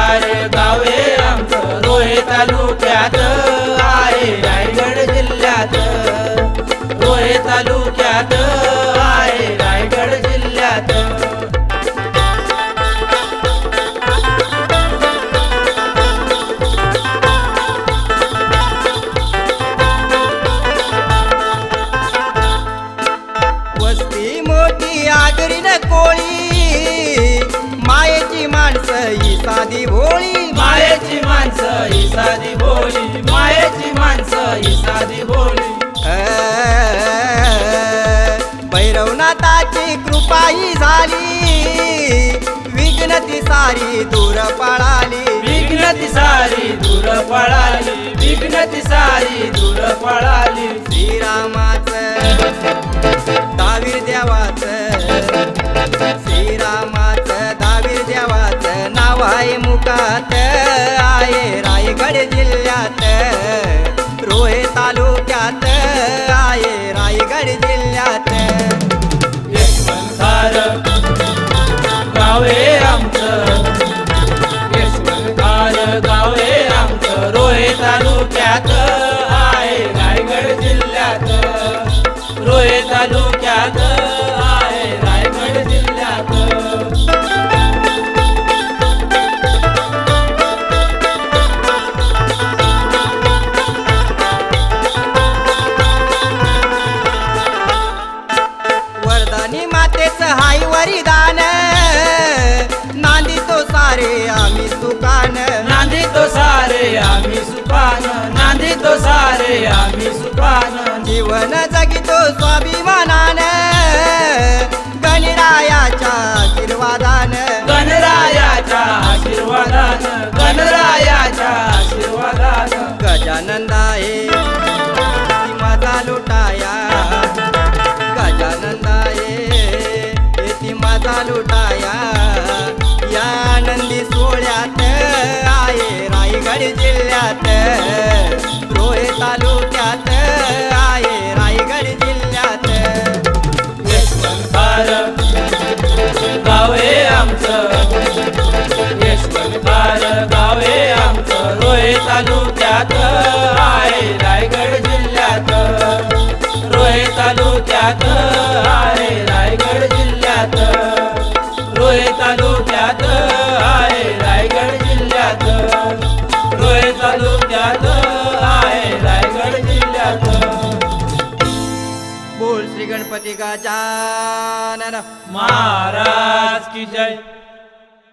गावे आमचं रोहे तालुक्यात मायेची माणसं ही साधी भैरवनाथाची कृपा झाली. विघ्न ती सारी दूर पळाली. विघ्न ती सारी दूर पळाली. विघ्न ती सारी दूर पळाली. श्रीरामाच दावीर देवाच श्रीरामाच दावीर देवाच नाव आहे मुखात. जिल्ह्यात रोहे तालुक्यात आहे रायगड जिल्ह्यात. हाय वरिदान नांदी तो सारे आम्ही सुकान नांदी तो सारे आम्ही सुखान. नांदी तो सारे आम्ही सुखान. जीवन जगितो स्वाभिमानान. गणरायाच्या आशीर्वादान. गणरायाच्या आशीर्वादान. गणरायाच्या आशीर्वादान. गजानंद तालुक्यात आहे. रायगड जिल्ह्यात. रोहे तालुक्यात आहे. रायगड जिल्ह्यात. रोहे तालुक्यात आहे. रायगड जिल्ह्यात. रोहे तालुक्यात आहे. रायगड जिल्ह्यात. बोल श्री गणपती गजानन महाराज की जय.